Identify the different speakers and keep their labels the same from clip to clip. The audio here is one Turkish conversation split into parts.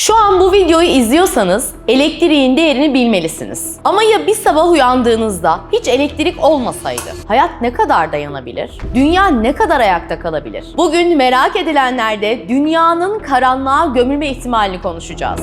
Speaker 1: Şu an bu videoyu izliyorsanız elektriğin değerini bilmelisiniz. Ama ya bir sabah uyandığınızda hiç elektrik olmasaydı? Hayat ne kadar dayanabilir? Dünya ne kadar ayakta kalabilir? Bugün merak edilenlerde dünyanın karanlığa gömülme ihtimalini konuşacağız.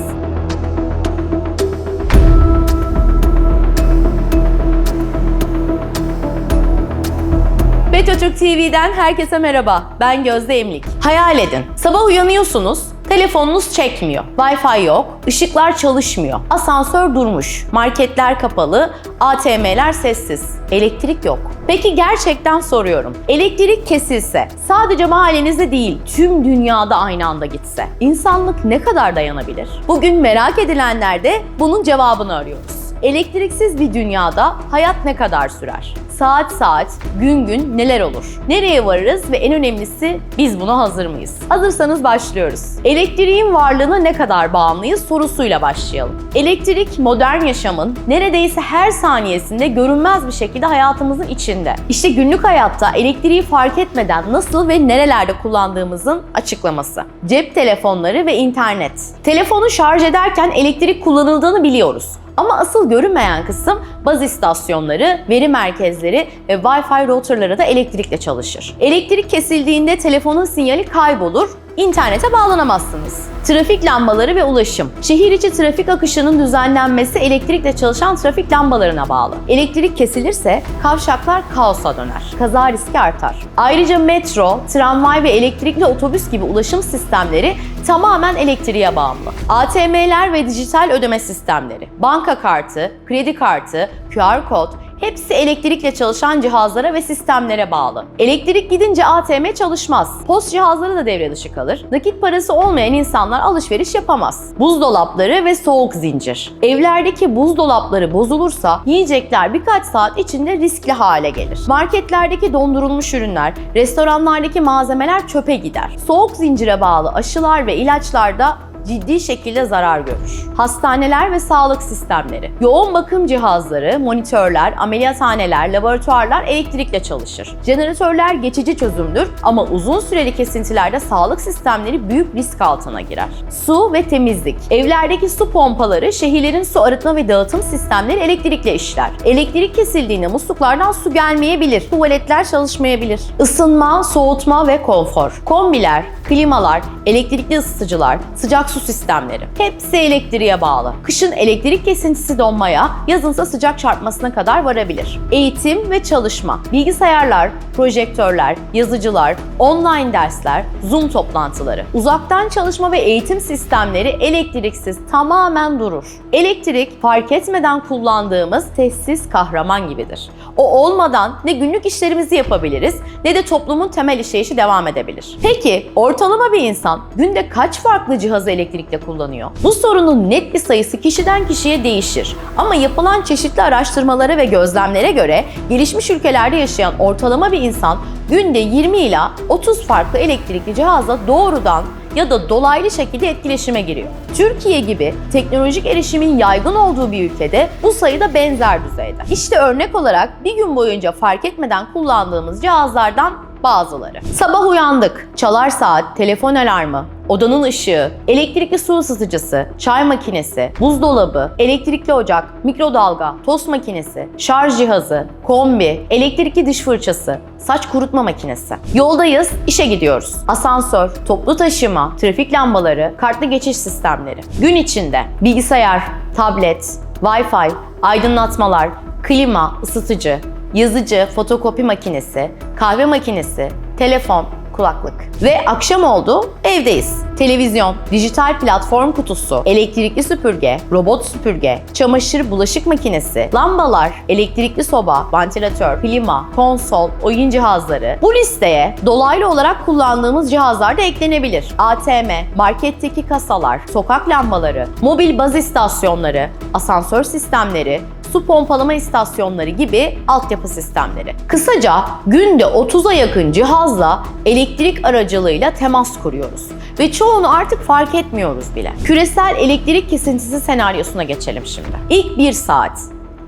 Speaker 1: Betotürk TV'den herkese merhaba. Ben Gözde Emlik. Hayal edin. Sabah uyanıyorsunuz, telefonunuz çekmiyor. Wi-Fi yok, ışıklar çalışmıyor. Asansör durmuş, marketler kapalı, ATM'ler sessiz. Elektrik yok. Peki gerçekten soruyorum. Elektrik kesilse, sadece mahallenizde değil, tüm dünyada aynı anda gitse, insanlık ne kadar dayanabilir? Bugün merak edilenlerde bunun cevabını arıyoruz. Elektriksiz bir dünyada hayat ne kadar sürer? Saat saat, gün gün neler olur? Nereye varırız ve en önemlisi biz buna hazır mıyız? Hazırsanız başlıyoruz. Elektriğin varlığına ne kadar bağımlıyız sorusuyla başlayalım. Elektrik modern yaşamın neredeyse her saniyesinde görünmez bir şekilde hayatımızın içinde. İşte günlük hayatta elektriği fark etmeden nasıl ve nerelerde kullandığımızın açıklaması. Cep telefonları ve internet. Telefonu şarj ederken elektrik kullanıldığını biliyoruz. Ama asıl görünmeyen kısım baz istasyonları, veri merkezleri ve Wi-Fi routerları da elektrikle çalışır. Elektrik kesildiğinde telefonun sinyali kaybolur, internete bağlanamazsınız. Trafik lambaları ve ulaşım. Şehir içi trafik akışının düzenlenmesi elektrikle çalışan trafik lambalarına bağlı. Elektrik kesilirse kavşaklar kaosa döner. Kaza riski artar. Ayrıca metro, tramvay ve elektrikli otobüs gibi ulaşım sistemleri tamamen elektriğe bağımlı. ATM'ler ve dijital ödeme sistemleri, banka kartı, kredi kartı, QR kod, Hepsi elektrikle çalışan cihazlara ve sistemlere bağlı. Elektrik gidince ATM çalışmaz. Post cihazları da devre dışı kalır. Nakit parası olmayan insanlar alışveriş yapamaz. Buzdolapları ve soğuk zincir. Evlerdeki buzdolapları bozulursa yiyecekler birkaç saat içinde riskli hale gelir. Marketlerdeki dondurulmuş ürünler, restoranlardaki malzemeler çöpe gider. Soğuk zincire bağlı aşılar ve ilaçlar da ciddi şekilde zarar görür. Hastaneler ve sağlık sistemleri. Yoğun bakım cihazları, monitörler, ameliyathaneler, laboratuvarlar elektrikle çalışır. Jeneratörler geçici çözümdür ama uzun süreli kesintilerde sağlık sistemleri büyük risk altına girer. Su ve temizlik. Evlerdeki su pompaları, şehirlerin su arıtma ve dağıtım sistemleri elektrikle işler. Elektrik kesildiğinde musluklardan su gelmeyebilir, tuvaletler çalışmayabilir. Isınma, soğutma ve konfor. Kombiler, klimalar, elektrikli ısıtıcılar, sıcak su sistemleri. Hepsi elektriğe bağlı. Kışın elektrik kesintisi donmaya, yazınsa sıcak çarpmasına kadar varabilir. Eğitim ve çalışma. Bilgisayarlar, projektörler, yazıcılar, online dersler, Zoom toplantıları. Uzaktan çalışma ve eğitim sistemleri elektriksiz tamamen durur. Elektrik fark etmeden kullandığımız sessiz kahraman gibidir. O olmadan ne günlük işlerimizi yapabiliriz ne de toplumun temel işleyişi devam edebilir. Peki ortalama bir insan günde kaç farklı cihazı elektrikle kullanıyor? Bu sorunun net bir sayısı kişiden kişiye değişir. Ama yapılan çeşitli araştırmalara ve gözlemlere göre gelişmiş ülkelerde yaşayan ortalama bir insan günde 20 ila 30 farklı elektrikli cihazla doğrudan ya da dolaylı şekilde etkileşime giriyor. Türkiye gibi teknolojik erişimin yaygın olduğu bir ülkede bu sayı da benzer düzeyde. İşte örnek olarak bir gün boyunca fark etmeden kullandığımız cihazlardan bazıları. Sabah uyandık. Çalar saat, telefon alarmı, odanın ışığı, elektrikli su ısıtıcısı, çay makinesi, buzdolabı, elektrikli ocak, mikrodalga, tost makinesi, şarj cihazı, kombi, elektrikli diş fırçası, saç kurutma makinesi. Yoldayız, işe gidiyoruz. Asansör, toplu taşıma, trafik lambaları, kartlı geçiş sistemleri. Gün içinde bilgisayar, tablet, Wi-Fi, aydınlatmalar, klima, ısıtıcı, yazıcı, fotokopi makinesi, kahve makinesi, telefon, kulaklık. Ve akşam oldu, evdeyiz. Televizyon, dijital platform kutusu, elektrikli süpürge, robot süpürge, çamaşır bulaşık makinesi, lambalar, elektrikli soba, vantilatör, klima, konsol, oyun cihazları. Bu listeye dolaylı olarak kullandığımız cihazlar da eklenebilir. ATM, marketteki kasalar, sokak lambaları, mobil baz istasyonları, asansör sistemleri, su pompalama istasyonları gibi altyapı sistemleri. Kısaca günde 30'a yakın cihazla elektrik aracılığıyla temas kuruyoruz ve çoğunu artık fark etmiyoruz bile. Küresel elektrik kesintisi senaryosuna geçelim şimdi. İlk bir saat.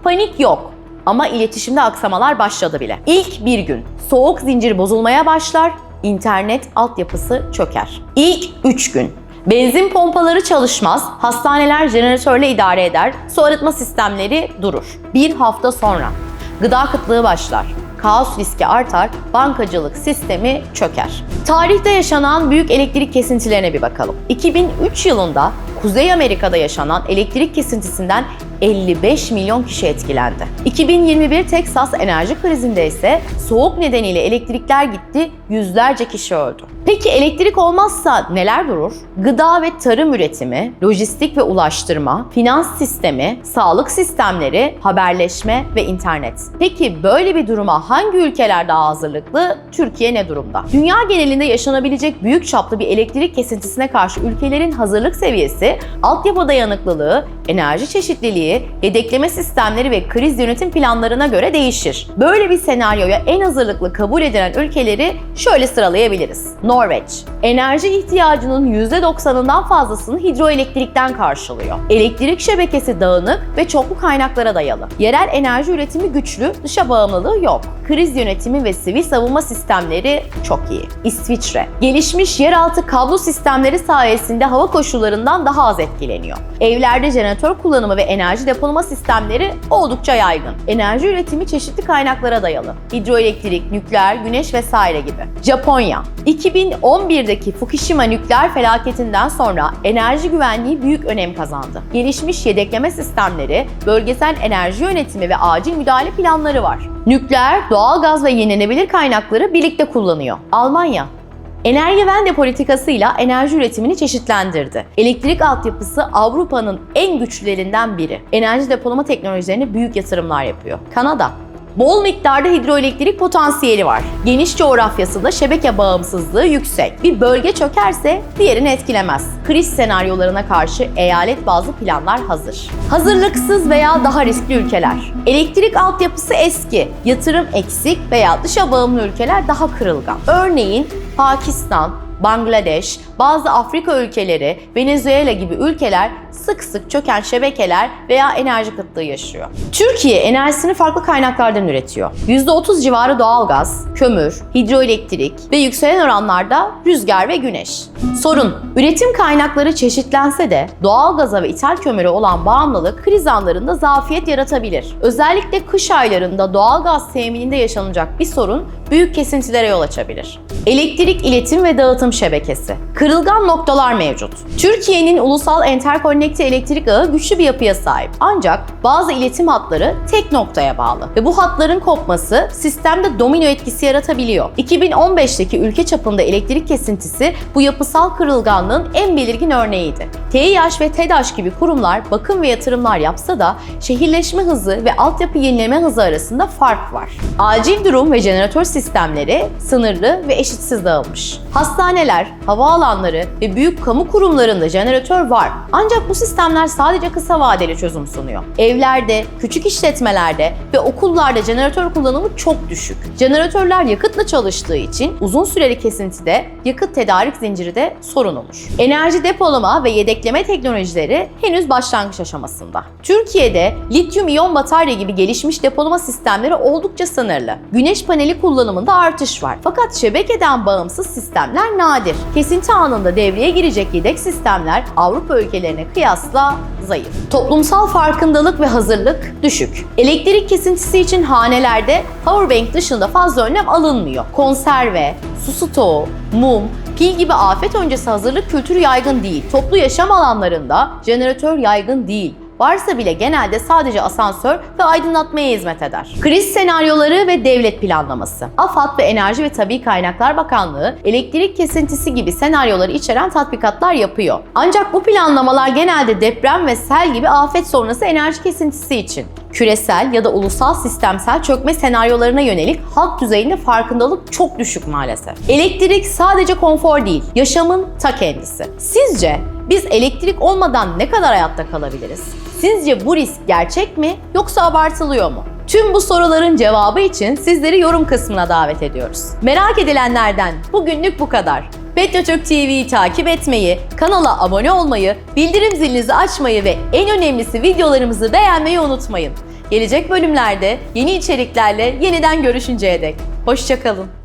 Speaker 1: Panik yok ama iletişimde aksamalar başladı bile. İlk bir gün soğuk zincir bozulmaya başlar, internet altyapısı çöker. İlk 3 gün Benzin pompaları çalışmaz, hastaneler jeneratörle idare eder, su arıtma sistemleri durur. Bir hafta sonra gıda kıtlığı başlar. Kaos riski artar, bankacılık sistemi çöker. Tarihte yaşanan büyük elektrik kesintilerine bir bakalım. 2003 yılında Kuzey Amerika'da yaşanan elektrik kesintisinden 55 milyon kişi etkilendi. 2021 Texas enerji krizinde ise soğuk nedeniyle elektrikler gitti, yüzlerce kişi öldü. Peki elektrik olmazsa neler durur? Gıda ve tarım üretimi, lojistik ve ulaştırma, finans sistemi, sağlık sistemleri, haberleşme ve internet. Peki böyle bir duruma hangi ülkeler daha hazırlıklı? Türkiye ne durumda? Dünya genelinde yaşanabilecek büyük çaplı bir elektrik kesintisine karşı ülkelerin hazırlık seviyesi, altyapı dayanıklılığı, enerji çeşitliliği, yedekleme sistemleri ve kriz yönetim planlarına göre değişir. Böyle bir senaryoya en hazırlıklı kabul edilen ülkeleri şöyle sıralayabiliriz. Norveç, enerji ihtiyacının %90'ından fazlasını hidroelektrikten karşılıyor. Elektrik şebekesi dağınık ve çoklu kaynaklara dayalı. Yerel enerji üretimi güçlü, dışa bağımlılığı yok. Kriz yönetimi ve sivil savunma sistemleri çok iyi. İsviçre, gelişmiş yeraltı kablo sistemleri sayesinde hava koşullarından daha az etkileniyor. Evlerde jeneratör kullanımı ve enerji depolama sistemleri oldukça yaygın. Enerji üretimi çeşitli kaynaklara dayalı. Hidroelektrik, nükleer, güneş vesaire gibi. Japonya, 2011'deki Fukushima nükleer felaketinden sonra enerji güvenliği büyük önem kazandı. Gelişmiş yedekleme sistemleri, bölgesel enerji yönetimi ve acil müdahale planları var. Nükleer, doğalgaz ve yenilenebilir kaynakları birlikte kullanıyor. Almanya, Enerji Vende politikasıyla enerji üretimini çeşitlendirdi. Elektrik altyapısı Avrupa'nın en güçlülerinden biri. Enerji depolama teknolojilerine büyük yatırımlar yapıyor. Kanada, Bol miktarda hidroelektrik potansiyeli var. Geniş coğrafyasında şebeke bağımsızlığı yüksek. Bir bölge çökerse diğerini etkilemez. Kriz senaryolarına karşı eyalet bazlı planlar hazır. Hazırlıksız veya daha riskli ülkeler. Elektrik altyapısı eski, yatırım eksik veya dışa bağımlı ülkeler daha kırılgan. Örneğin Pakistan, Bangladeş, bazı Afrika ülkeleri, Venezuela gibi ülkeler sık sık çöken şebekeler veya enerji kıtlığı yaşıyor. Türkiye enerjisini farklı kaynaklardan üretiyor. %30 civarı doğalgaz, kömür, hidroelektrik ve yükselen oranlarda rüzgar ve güneş. Sorun, üretim kaynakları çeşitlense de doğalgaza ve ithal kömüre olan bağımlılık kriz anlarında zafiyet yaratabilir. Özellikle kış aylarında doğalgaz temininde yaşanacak bir sorun büyük kesintilere yol açabilir. Elektrik iletim ve dağıtım şebekesi. Kırılgan noktalar mevcut. Türkiye'nin ulusal enterkonnekte elektrik ağı güçlü bir yapıya sahip. Ancak bazı iletim hatları tek noktaya bağlı ve bu hatların kopması sistemde domino etkisi yaratabiliyor. 2015'teki ülke çapında elektrik kesintisi bu yapısal kırılganlığın en belirgin örneğiydi. TİH ve TEDAŞ gibi kurumlar bakım ve yatırımlar yapsa da şehirleşme hızı ve altyapı yenileme hızı arasında fark var. Acil durum ve jeneratör sistemleri sınırlı ve eşitsiz dağılmış. Hastaneler, havaalanları ve büyük kamu kurumlarında jeneratör var. Ancak bu sistemler sadece kısa vadeli çözüm sunuyor. Evlerde, küçük işletmelerde ve okullarda jeneratör kullanımı çok düşük. Jeneratörler yakıtla çalıştığı için uzun süreli kesintide yakıt tedarik zinciri de sorun olur. Enerji depolama ve yedekleme teknolojileri henüz başlangıç aşamasında. Türkiye'de lityum iyon batarya gibi gelişmiş depolama sistemleri oldukça sınırlı. Güneş paneli kullanımında artış var. Fakat şebekeden bağımsız sistemler nadir. Kesinti anında devreye girecek yedek sistemler Avrupa ülkelerine kıyasla zayıf. Toplumsal farkındalık ve hazırlık düşük. Elektrik kesintisi için hanelerde powerbank dışında fazla önlem alınmıyor. Konserve, su stoğu, mum, pil gibi afet öncesi hazırlık kültürü yaygın değil. Toplu yaşam alanlarında jeneratör yaygın değil varsa bile genelde sadece asansör ve aydınlatmaya hizmet eder. Kriz senaryoları ve devlet planlaması. AFAD ve Enerji ve Tabi Kaynaklar Bakanlığı elektrik kesintisi gibi senaryoları içeren tatbikatlar yapıyor. Ancak bu planlamalar genelde deprem ve sel gibi afet sonrası enerji kesintisi için küresel ya da ulusal sistemsel çökme senaryolarına yönelik halk düzeyinde farkındalık çok düşük maalesef. Elektrik sadece konfor değil, yaşamın ta kendisi. Sizce biz elektrik olmadan ne kadar hayatta kalabiliriz? Sizce bu risk gerçek mi yoksa abartılıyor mu? Tüm bu soruların cevabı için sizleri yorum kısmına davet ediyoruz. Merak edilenlerden bugünlük bu kadar. Petrotürk TV'yi takip etmeyi, kanala abone olmayı, bildirim zilinizi açmayı ve en önemlisi videolarımızı beğenmeyi unutmayın. Gelecek bölümlerde yeni içeriklerle yeniden görüşünceye dek. Hoşçakalın.